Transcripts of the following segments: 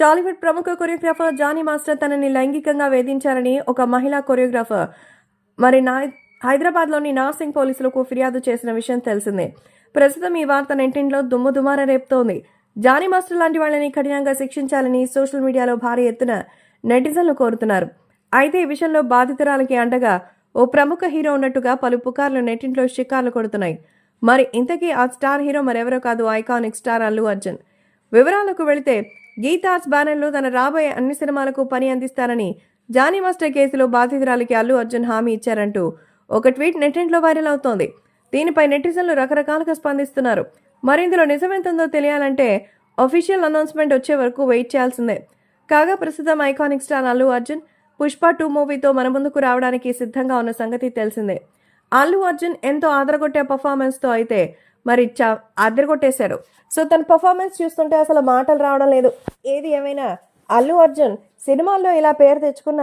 టాలీవుడ్ ప్రముఖ choreographer Johnny master తనని లైంగికంగా వేధించారని ఒక మహిళా కొరియోగ్రాఫర్. మరి నా హైదరాబాద్లోని నాసింగ్ పోలీసులకు ఫిర్యాదు చేసిన విషయం తెలిసిందే. ప్రస్తుతం ఈ వార్త నెంటింట్లో దుమ్ము దుమార రేపుతోంది. జానీ మాస్టర్ లాంటి వాళ్ళని కఠినంగా శిక్షించాలని సోషల్ మీడియాలో భారీ ఎత్తున నెటిజన్లు కోరుతున్నారు. అయితే ఈ విషయంలో బాధితురాలకి అండగా ఓ ప్రముఖ హీరో ఉన్నట్టుగా పలు పుకార్లు నెట్టింట్లో షికార్లు కొడుతున్నాయి. మరి ఇంతకీ ఆ స్టార్ హీరో మరెవరో కాదు ఐకానిక్ స్టార్ అల్లు అర్జున్. వివరాలకు వెళితే గీతాస్ బ్యానర్లో తన రాబోయే అన్ని సినిమాలకు పని అందిస్తారని జానీ మాస్టర్ కేసులో బాధితురాలికి అల్లు అర్జున్ హామీ ఇచ్చారంటూ ఒక ట్వీట్ నెట్టింట్లో వైరల్ అవుతోంది. దీనిపై నెటిజన్లు రకరకాలుగా స్పందిస్తున్నారు. మరి ఇందులో నిజమెంతుందో తెలియాలంటే అఫీషియల్ అనౌన్స్మెంట్ వచ్చే వరకు వెయిట్ చేయాల్సిందే. కాగా ప్రస్తుతం iconic star Allu Arjun Pushpa two మూవీతో మన ముందుకు రావడానికి సిద్ధంగా ఉన్న సంగతి తెలిసిందే. అల్లు అర్జున్ ఎంతో ఆదరగొట్టే పర్ఫార్మెన్స్తో అయితే మరి చ అదరగొట్టేశాడు సో తన పర్ఫార్మెన్స్ చూస్తుంటే అసలు మాటలు రావడం లేదు. ఏది ఏమైనా అల్లు అర్జున్ సినిమాల్లో ఇలా పేరు తెచ్చుకున్న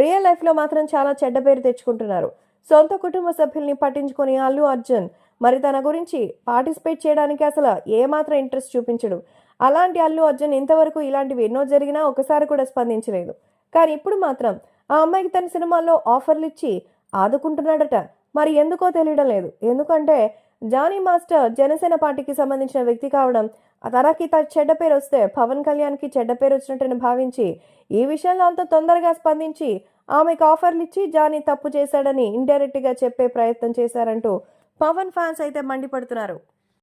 రియల్ లైఫ్లో మాత్రం చాలా చెడ్డ పేరు తెచ్చుకుంటున్నారు. సొంత కుటుంబ సభ్యుల్ని పట్టించుకొని అల్లు అర్జున్ మరి తన గురించి పార్టిసిపేట్ చేయడానికి అసలు ఏమాత్రం ఇంట్రెస్ట్ చూపించడు. అలాంటి అల్లు అర్జున్ ఇంతవరకు ఇలాంటివి ఎన్నో జరిగినా ఒకసారి కూడా స్పందించలేదు. కానీ ఇప్పుడు మాత్రం ఆ అమ్మాయికి తన సినిమాల్లో ఆఫర్లు ఇచ్చి ఆదుకుంటున్నాడట. మరి ఎందుకో తెలియడం లేదు. ఎందుకంటే జానీ మాస్టర్ జనసేన పార్టీకి సంబంధించిన వ్యక్తి కావడం తనకి తన చెడ్డ పేరు వస్తే పవన్ కళ్యాణ్కి చెడ్డ పేరు వచ్చినట్టని భావించి ఈ విషయంలో అంత తొందరగా స్పందించి ఆమెకు ఆఫర్లు ఇచ్చి జానీ తప్పు చేశాడని ఇండైరెక్ట్గా చెప్పే ప్రయత్నం చేశారంటూ పవన్ ఫ్యాన్స్ అయితే మండిపడుతున్నారు.